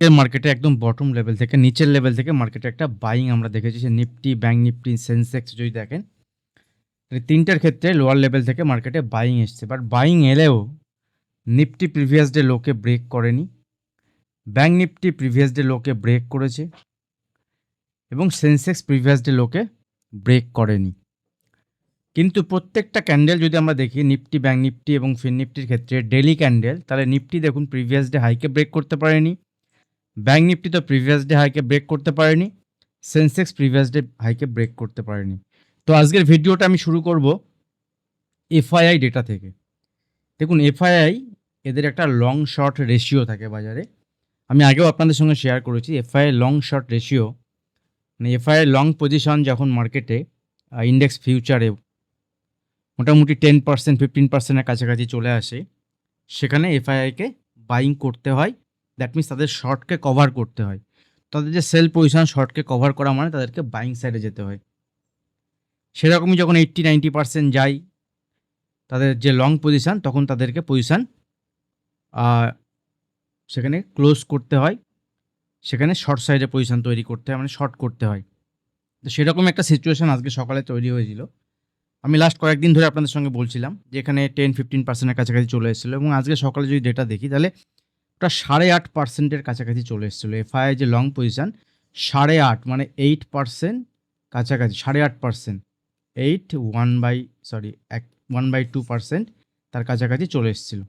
মার্কেটে একদম bottom level থেকে, নিচের লেভেল থেকে মার্কেটে একটা বাইং আমরা দেখেছি, সে নিফটি ব্যাঙ্ক নিফটি সেন্সেক্স যদি দেখেন, তাহলে তিনটার ক্ষেত্রে লোয়ার লেভেল থেকে মার্কেটে বাইং এসছে। বাট বাইং এলেও নিফটি প্রিভিয়াস ডে লোকে ব্রেক করেনি ব্যাঙ্ক নিফটি প্রিভিয়াস ডে লোকে ব্রেক করেছে এবং সেন্সেক্স প্রিভিয়াস ডে লোকে ব্রেক করেনি। কিন্তু প্রত্যেকটা ক্যান্ডেল যদি আমরা দেখি নিফটি ব্যাঙ্ক নিফটি এবং ফিন নিফটির ক্ষেত্রে ডেলি ক্যান্ডেল তাহলে নিফটি দেখুন প্রিভিয়াস ডে হাইকে ব্রেক করতে পারেনি। ব্যাঙ্ক নিফটি তো প্রিভিয়াস ডে হাইকে ব্রেক করতে পারেনি। সেন্সেক্স প্রিভিয়াস ডে হাইকে ব্রেক করতে পারেনি। তো আজকের ভিডিওটা আমি শুরু করব এফআইআই ডেটা থেকে। দেখুন এফআইআই এদের একটা লং শর্ট রেশিও থাকে বাজারে। আমি আগেও আপনাদের সঙ্গে শেয়ার করেছি এফআইআই লং শর্ট রেশিও মানে এফআইআই লং পজিশন যখন মার্কেটে ইন্ডেক্স ফিউচারে মোটামুটি টেন পার্সেন্ট ফিফটিন পার্সেন্টের কাছাকাছি চলে আসে, সেখানে এফআইআইকে বাইং করতে হয়। দ্যাট মিনস তাদের শর্টকে কভার করতে হয়। তাদের যে সেল পজিশন শর্টকে কভার করা মানে তাদেরকে বাইং সাইডে যেতে হয়। সেরকমই যখন এইট্টি নাইনটি পার্সেন্ট যায়, তাদের যে লং পজিশান তখন তাদেরকে পজিশান সেখানে ক্লোজ করতে হয়। সেখানে শর্ট সাইডে পজিশান তৈরি করতে হয় মানে শর্ট করতে হয়। তো সেরকম একটা সিচুয়েশান আজকে সকালে তৈরি হয়েছিল। আমি লাস্ট কয়েকদিন ধরে আপনাদের সঙ্গে বলছিলাম যে এখানে টেন ফিফটিন পার্সেন্টের কাছাকাছি চলে এসেছিল এবং আজকে সকালে যদি ডেটা দেখি, তাহলে ওটা সাড়ে আট পার্সেন্টের কাছাকাছি চলে এসেছিল। এফআইআই যে লং পজিশান, সাড়ে আট মানে এইট পার্সেন্ট কাছাকাছি, সাড়ে আট percent. Eight one by sorry এক ওয়ান বাই টু পার্সেন্ট তার কাছাকাছি চলে এসেছিল।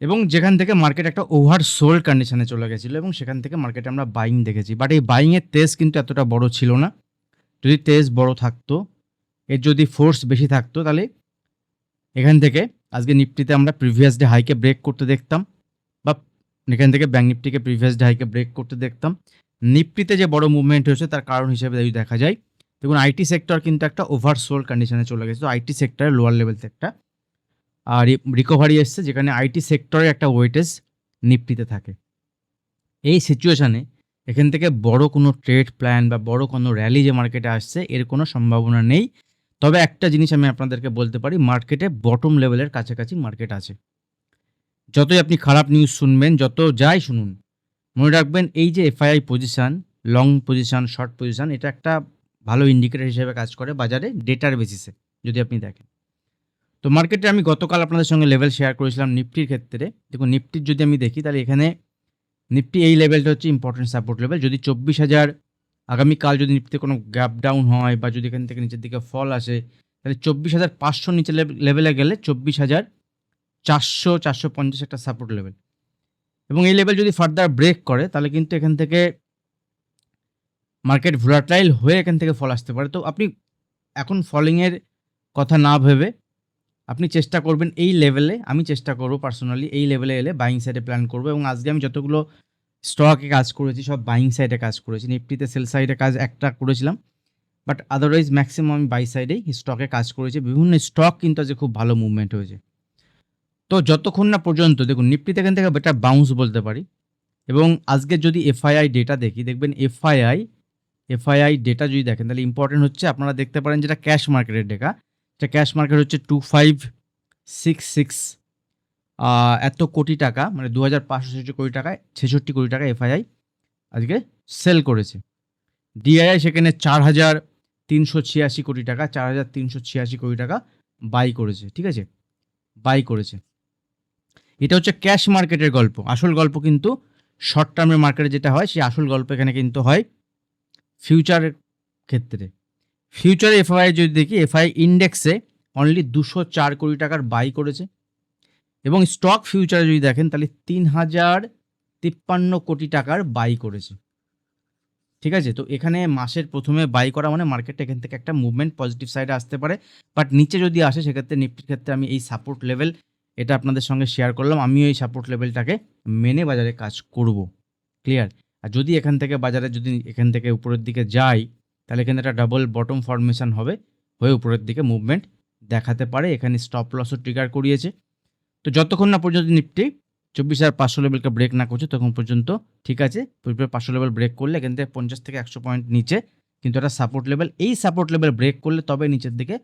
এবং যেখান থেকে মার্কেট একটা ওভার সোল্ড কন্ডিশনে চলে গেছিল এবং সেখান থেকে মার্কেটে আমরা বাইং দেখেছি। বাট এই বাইংয়ের তেজ কিন্তু এতটা বড় ছিল না। যদি তেজ বড় থাকতো, এর যদি ফোর্স বেশি থাকতো, তাহলে এখান থেকে আজকে নিফটিতে আমরা প্রিভিয়াস ডে হাইকে ব্রেক করতে দেখতাম। এখান থেকে ব্যাঙ্ক নিফটিকে প্রিভিয়াস ডে হাইকে ব্রেক করতে দেখতাম। নিফটিতে যে বড় মুভমেন্ট হয়েছে, তার কারণ হিসেবে যদি দেখা যায়, দেখুন আইটি সেক্টর কিন্তু একটা ওভার সোল কন্ডিশনে চলে গেছে। তো আইটি সেক্টরের লোয়ার লেভেল একটা আর রিকভারি এসছে যেখানে আইটি সেক্টরের একটা ওয়েটেজ নিফটিতে থাকে। এই সিচুয়েশানে এখান থেকে বড় কোনো ট্রেড প্ল্যান বা বড় কোনো র্যালি যে মার্কেটে আসছে, এর কোনো সম্ভাবনা নেই। তবে একটা জিনিস আমি আপনাদেরকে বলতে পারি মার্কেটে বটম লেভেলের কাছাকাছি মার্কেট আছে। যতই আপনি খারাপ নিউজ শুনবেন, যত যাই শুনুন, মনে রাখবেন এই যে FII position long position short position এটা একটা ভালো ইন্ডিকেটার হিসেবে কাজ করে বাজারে ডেটার বেসিসে যদি আপনি দেখেন। তো মার্কেটে আমি গতকাল আপনাদের সঙ্গে লেভেল শেয়ার করেছিলাম নিফটির ক্ষেত্রে। দেখুন, নিফটির যদি আমি দেখি, তাহলে এখানে নিফটি এই লেভেলটা হচ্ছে ইম্পর্টেন্ট সাপোর্ট লেভেল যদি চব্বিশ হাজার আগামীকাল যদি নিফটিতে কোনো গ্যাপ ডাউন হয় বা যদি এখান থেকে নিচের দিকে ফল আসে, তাহলে চব্বিশ হাজার পাঁচশো নিচে লেভেলে গেলে চব্বিশ হাজার চারশো চারশো পঞ্চাশ একটা সাপোর্ট লেভেল এবং এই লেভেল যদি ফার্দার ব্রেক করে, তাহলে কিন্তু এখান থেকে মার্কেট ভোলাটাইল হয়ে এখান থেকে ফল আসতে পারে। তো আপনি এখন ফলিংয়ের কথা না ভেবে আপনি চেষ্টা করবেন এই লেভেলে আমি চেষ্টা করব পার্সোনালি এই লেভেলে এলে বাইং সাইডে প্ল্যান করব। এবং আজকে আমি যতগুলো স্টকে কাজ করেছি, সব বাইং সাইডে কাজ করেছি। নিফটিতে সেল সাইডে কাজ একটা করেছিলাম। বাট আদারওয়াইজ ম্যাক্সিমাম আমি বাই সাইডেই স্টকে কাজ করেছি। বিভিন্ন স্টক কিন্তু আজকে খুব ভালো মুভমেন্ট হয়েছে। তো যতক্ষণ না পর্যন্ত, দেখুন, নিফটিতে এখান থেকে বেটার বাউন্স বলতে পারি এবং আজকে যদি এফআইআই ডেটা দেখি, দেখবেন এফআইআই এফআইআই ডেটা যদি দেখেন, তাহলে ইম্পর্টেন্ট হচ্ছে আপনারা দেখতে পারেন যেটা ক্যাশ মার্কেটের ডেটা এটা ক্যাশ মার্কেট হচ্ছে টু ফাইভ সিক্স সিক্স এত কোটি টাকা মানে দু হাজার পাঁচশো ছেষট্টি কোটি টাকায় ছেষট্টি কোটি টাকা এফআইআই আজকে সেল করেছে। ডিআইআই সেখানে চার হাজার তিনশো ছিয়াশি কোটি টাকা, চার হাজার তিনশো ছিয়াশি কোটি টাকা বাই করেছে, ঠিক আছে? বাই করেছে। এটা হচ্ছে ক্যাশ মার্কেটের গল্প। আসল গল্প কিন্তু শর্ট টার্মের মার্কেটে যেটা হয়, সেই আসল গল্প এখানে কিন্তু হয় ফিউচারের ক্ষেত্রে। ফিউচারে এফআই যদি দেখি এফআই ইন্ডেক্সে অনলি দুশো চার কোটি টাকার বাই করেছে। এবং স্টক ফিউচারে যদি দেখেন, তাহলে তিন হাজার তিপ্পান্ন কোটি টাকার বাই করেছে। ঠিক আছে? তো এখানে মাসের প্রথমে বাই করা মানে মার্কেটটা এখান থেকে একটা মুভমেন্ট পজিটিভ সাইডে আসতে পারে। বাট নিচে যদি আসে, সেক্ষেত্রে নিফটির ক্ষেত্রে আমি এই সাপোর্ট লেভেল এটা আপনাদের সঙ্গে শেয়ার করলাম। আমিও এই সাপোর্ট লেভেলটাকে মেনে বাজারে কাজ করব। ক্লিয়ার আর যদি এখান থেকে বাজারে যদি এখান থেকে উপরের দিকে যাই, তাহলে এখানে একটা ডাবল বটম ফরমেশন হবে। হয়ে উপরের দিকে মুভমেন্ট দেখাতে পারে। এখানে স্টপ লসও ট্রিগার করিয়েছে। তো যতক্ষণ না পর্যন্ত নিফটি চব্বিশ হাজার পাঁচশো লেভেলকে ব্রেক না করছে তখন পর্যন্ত ঠিক আছে। পাঁচশো লেভেল ব্রেক করলে এখান থেকে পঞ্চাশ থেকে একশো পয়েন্ট নিচে। কিন্তু একটা সাপোর্ট লেভেল এই সাপোর্ট লেভেল ব্রেক করলে তবে নিচের দিকে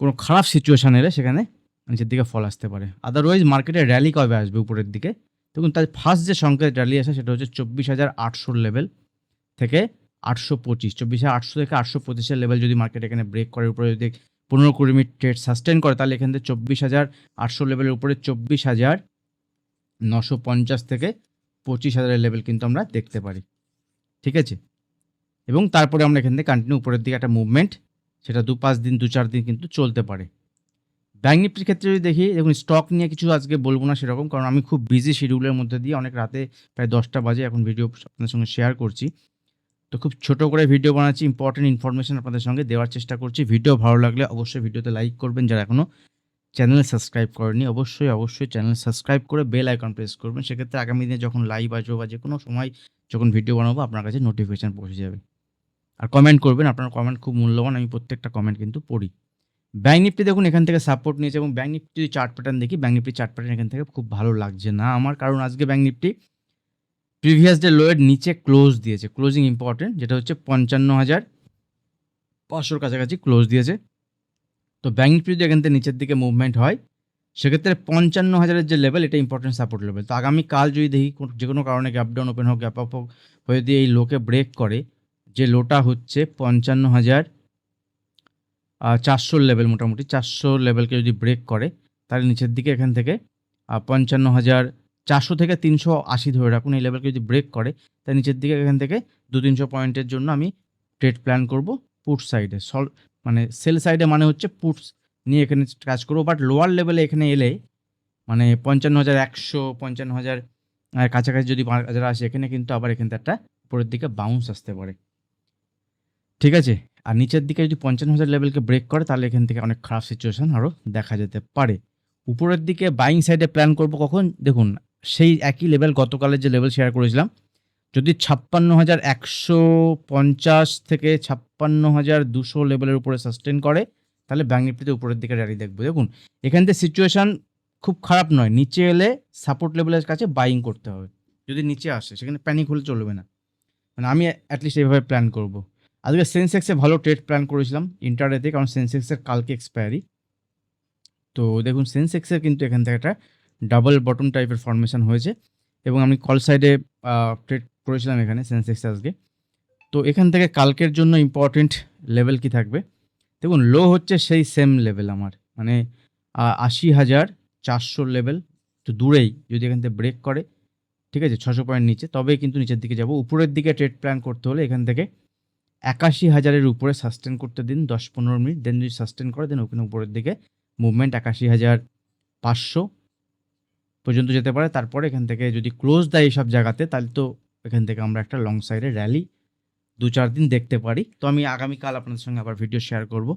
কোনো খারাপ সিচুয়েশান এলে সেখানে নিচের দিকে ফল আসতে পারে। আদারওয়াইজ মার্কেটে র্যালি কবে আসবে উপরের দিকে? দেখুন, তার ফার্স্ট যে সংকেত র্যালি আসে সেটা হচ্ছে চব্বিশ হাজার আটশোর লেভেল থেকে আটশো পঁচিশ। চব্বিশ হাজার আটশো থেকে আটশো পঁচিশের লেভেল যদি মার্কেট এখানে ব্রেক করে, উপরে যদি পনেরো কুড়ি মিনিট ট্রেড সাস্টেন করে, তাহলে এখান থেকে চব্বিশ হাজার আটশো লেভেলের উপরে চব্বিশ হাজার নশো পঞ্চাশ থেকে পঁচিশ হাজারের লেভেল কিন্তু আমরা দেখতে পারি। ঠিক আছে? এবং তারপরে আমরা এখান থেকে কন্টিনিউ উপরের দিকে একটা মুভমেন্ট সেটা দু পাঁচ দিন দু চার দিন কিন্তু চলতে পারে। ব্যাঙ্ক নিফটির ক্ষেত্রে যদি দেখি, দেখুন স্টক নিয়ে কিছু আজকে বলব না সেরকম, কারণ আমি খুব বিজি শিডিউলের মধ্যে দিয়ে অনেক রাতে প্রায় দশটা বাজে এখন ভিডিও আপনাদের সঙ্গে শেয়ার করছি। তো খুব ছোট করে ভিডিও বানাচ্ছি ইম্পর্টেন্ট ইনফরমেশন আপনাদের সঙ্গে দেওয়ার চেষ্টা করছি। ভিডিও ভালো লাগলে অবশ্যই ভিডিওতে লাইক করবেন, যারা এখনও চ্যানেল সাবস্ক্রাইব করেনি অবশ্যই অবশ্যই চ্যানেল সাবস্ক্রাইব করে বেল আইকন প্রেস করবেন। সেক্ষেত্রে আগামী দিনে যখন লাইভ আসব বা যে কোনো সময় যখন ভিডিও বানাবো, আপনার কাছে নোটিফিকেশান পৌঁছে যাবে। আর কমেন্ট করবেন, আপনার কমেন্ট খুব মূল্যবান, আমি প্রত্যেকটা কমেন্ট কিন্তু পড়ি। ব্যাঙ্ক নিফটি দেখুন, এখান থেকে সাপোর্ট নিয়েছে এবং ব্যাঙ্ক নিফটি যদি চার্ট প্যাটার্ন দেখি ব্যাঙ্ক নিফটি চার্ট প্যাটার্ন এখান থেকে খুব ভালো লাগছে না। আমার কারণ আজকে ব্যাঙ্ক নিফটি প্রিভিয়াস ডে লোয়ের নিচে ক্লোজ দিয়েছে। ক্লোজিং ইম্পর্টেন্ট যেটা হচ্ছে পঞ্চান্ন হাজার পাঁচশোর কাছাকাছি ক্লোজ দিয়েছে। তো ব্যাঙ্ক নিফটি যদি এখান থেকে নিচের দিকে মুভমেন্ট হয়, সেক্ষেত্রে পঞ্চান্ন হাজারের যে লেভেল এটা ইম্পর্টেন্ট সাপোর্ট লেভেল তো আগামী কাল যদি দেখি যে কোনো কারণে গ্যাপ ডাউন ওপেন হোক গ্যাপ আপ হোক, হয়ে যদি এই লোকে ব্রেক করে, যে লোটা হচ্ছে পঞ্চান্ন হাজার চারশোর লেভেল মোটামুটি। চারশো লেভেলকে যদি ব্রেক করে, তাহলে নিচের দিকে এখান থেকে পঞ্চান্ন হাজার চারশো থেকে তিনশো আশি ধরে রাখুন। এই লেভেলকে যদি ব্রেক করে, তাহলে নিচের দিকে এখান থেকে দু তিনশো পয়েন্টের জন্য আমি ট্রেড প্ল্যান করব পুট সাইডে সল মানে সেল সাইডে মানে হচ্ছে পুটস নিয়ে এখানে কাজ করব। বাট লোয়ার লেভেলে এখানে এলে মানে পঞ্চান্ন হাজার একশো, পঞ্চান্ন হাজার কাছাকাছি যদি বাজার আসে, এখানে কিন্তু আবার এখান থেকে একটা উপরের দিকে বাউন্স আসতে পারে। ঠিক আছে? আর নিচের দিকে যদি পঞ্চান্ন হাজার লেভেলকে ব্রেক করে, তাহলে এখান থেকে অনেক খারাপ সিচুয়েশান আরও দেখা যেতে পারে। উপরের দিকে বাইং সাইডে প্ল্যান করব কখন? দেখুন, সেই একই লেভেল গতকালের যে লেভেল শেয়ার করেছিলাম, যদি ছাপ্পান্ন হাজার একশো পঞ্চাশ থেকে ছাপ্পান্ন হাজার দুশো লেভেলের উপরে সাস্টেন করে, তাহলে ব্যাঙ্ক নিফটিতে উপরের দিকে র্যালি দেখব। দেখুন, এখান থেকে সিচুয়েশান খুব খারাপ নয়। নিচে এলে সাপোর্ট লেভেলের কাছে বাইং করতে হবে। যদি নিচে আসে, সেখানে প্যানিক হলে চলবে না। মানে আমি অ্যাটলিস্ট এইভাবে প্ল্যান করব। আজকে সেন্সেক্সে ভালো ট্রেড প্ল্যান করেছিলাম ইন্টারডেতে কারণ সেন্সেক্সের কালকে এক্সপায়ারি তো দেখুন সেন্সেক্সের কিন্তু এখান থেকে একটা ডাবল বটম টাইপের ফর্মেশন হয়েছে এবং আমি কল সাইডে ট্রেড করেছিলাম এখানে সেন্সেক্সে আজকে। তো এখান থেকে কালকের জন্য ইম্পর্টেন্ট লেভেল কি থাকবে? দেখুন লো হচ্ছে সেই সেম লেভেল আমার মানে আশি হাজার চারশোর লেভেল তো দূরেই, যদি এখান থেকে ব্রেক করে, ঠিক আছে, ছশো পয়েন্ট নিচে, তবেই কিন্তু নিচের দিকে যাব। উপরের দিকে ট্রেড প্ল্যান করতে হলে এখান থেকে একাশি হাজারের উপরে সাস্টেন করতে দিন, দশ পনেরো মিনিট দেন যদি সাস্টেন করে দেন ওখানে উপরের দিকে মুভমেন্ট একাশি হাজার পাঁচশো পর্যন্ত যেতে পারে। তারপরে এখান থেকে যদি ক্লোজ দেয় এইসব জায়গাতে, তাহলে তো এখান থেকে আমরা একটা লং সাইডে র্যালি দু চার দিন দেখতে পারি। তো আমি আগামীকাল আপনাদের সঙ্গে আবার ভিডিও শেয়ার করব।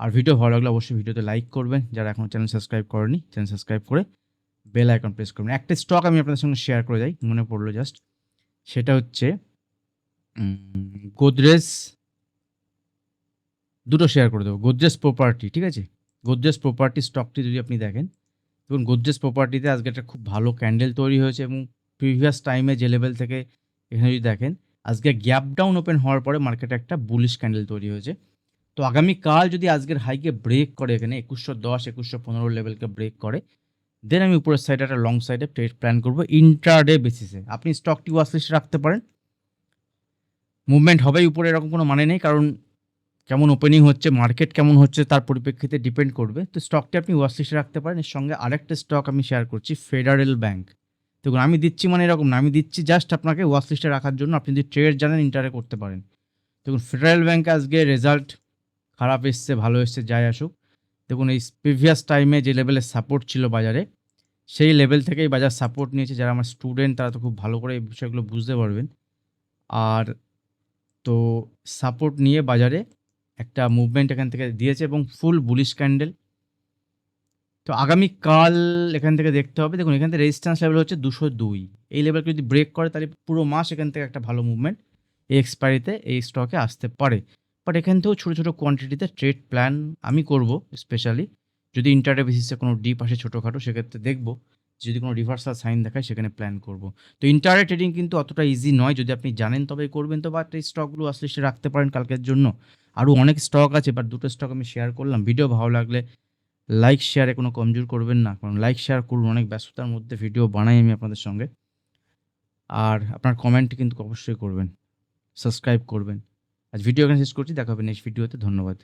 আর ভিডিও ভালো লাগলে অবশ্যই ভিডিওতে লাইক করবেন। যারা এখনও চ্যানেল সাবস্ক্রাইব করেনি চ্যানেল সাবস্ক্রাইব করে বেল আইকন প্রেস করবেন। একটা স্টক আমি আপনাদের সঙ্গে শেয়ার করে যাই, মনে পড়ল জাস্ট সেটা হচ্ছে গোদরেজ দুটো শেয়ার করে দেবো। গোদরেজ প্রপার্টি ঠিক আছে? গোদরেজ প্রপার্টি স্টকটি যদি আপনি দেখেন, দেখুন গোদরেজ প্রপার্টিতে আজকে একটা খুব ভালো ক্যান্ডেল তৈরি হয়েছে এবং প্রিভিয়াস টাইমে যে লেভেল থেকে এখানে যদি দেখেন, আজকে গ্যাপ ডাউন ওপেন হওয়ার পরে মার্কেটে একটা বুলিশ ক্যান্ডেল তৈরি হয়েছে। তো আগামীকাল যদি আজকের হাইকে ব্রেক করে এখানে একুশশো দশ, একুশশো পনেরো লেভেলকে ব্রেক করে দেন আমি উপরের সাইডে একটা লং সাইডে ট্রেড প্ল্যান করব ইন্টারডে বেসিসে আপনি স্টকটি ওয়াশলিস্ট রাখতে পারেন। মুভমেন্ট হবেই, উপরে এরকম কোনো মানে নেই, কারণ কেমন ওপেনিং হচ্ছে মার্কেট কেমন হচ্ছে, তার পরিপ্রেক্ষিতে ডিপেন্ড করবে। তো স্টকটি আপনি ওয়াশলিস্টে রাখতে পারেন, এর সঙ্গে আরেকটা স্টক আমি শেয়ার করছি ফেডারেল ব্যাংক দেখুন, আমি দিচ্ছি মানে এরকম না, আমি দিচ্ছি জাস্ট আপনাকে ওয়াশলিস্টে রাখার জন্য, আপনি যদি ট্রেড জানেন ইন্টারে করতে পারেন। দেখুন ফেডারেল ব্যাঙ্ক আজকে রেজাল্ট খারাপ এসছে, ভালো এসছে, যাই আসুক। দেখুন, এই প্রিভিয়াস টাইমে যে লেভেলের সাপোর্ট ছিল বাজারে, সেই লেভেল থেকেই বাজার সাপোর্ট নিয়েছে। যারা আমার স্টুডেন্ট তারা তো খুব ভালো করে এই বিষয়গুলো বুঝতে পারবেন। আর তো সাপোর্ট নিয়ে বাজারে একটা মুভমেন্ট এখান থেকে দিয়েছে এবং ফুল বুলিশ ক্যান্ডেল তো আগামী কাল এখান থেকে দেখতে হবে। দেখুন, এখান থেকে রেজিস্ট্যান্স লেভেল হচ্ছে দুশো দুই। এই লেভেলকে যদি ব্রেক করে, তাহলে পুরো মাস এখান থেকে একটা ভালো মুভমেন্ট এই এক্সপায়ারিতে এই স্টকে আসতে পারে। বাট এখান থেকেও ছোটো ছোটো কোয়ান্টিটিতে ট্রেড প্ল্যান আমি করব স্পেশালি যদি ইন্টারডে বেসিসে কোনো ডিপ আসে ছোটোখাটো, সেক্ষেত্রে দেখব। যদি কোনো রিভার্সাল সাইন দেখায়, সেখানে প্ল্যান করব। তো ইন্টারে ট্রেডিং কিন্তু অতটা ইজি নয়। যদি আপনি জানেন তবে করবেন। তো বা এই স্টকগুলো আসলে সে রাখতে পারেন কালকের জন্য। আরও অনেক স্টক আছে বাট দুটো স্টক আমি শেয়ার করলাম। ভিডিও ভালো লাগলে লাইক শেয়ারে কোনো কমজোর করবেন না। কারণ লাইক শেয়ার করুন অনেক ব্যস্ততার মধ্যে ভিডিও বানাই আমি আপনাদের সঙ্গে। আর আপনার কমেন্ট কিন্তু অবশ্যই করবেন। সাবস্ক্রাইব করবেন। আজ ভিডিও এখানে শেষ করছি। দেখা হবে নেক্সট ভিডিওতে ধন্যবাদ।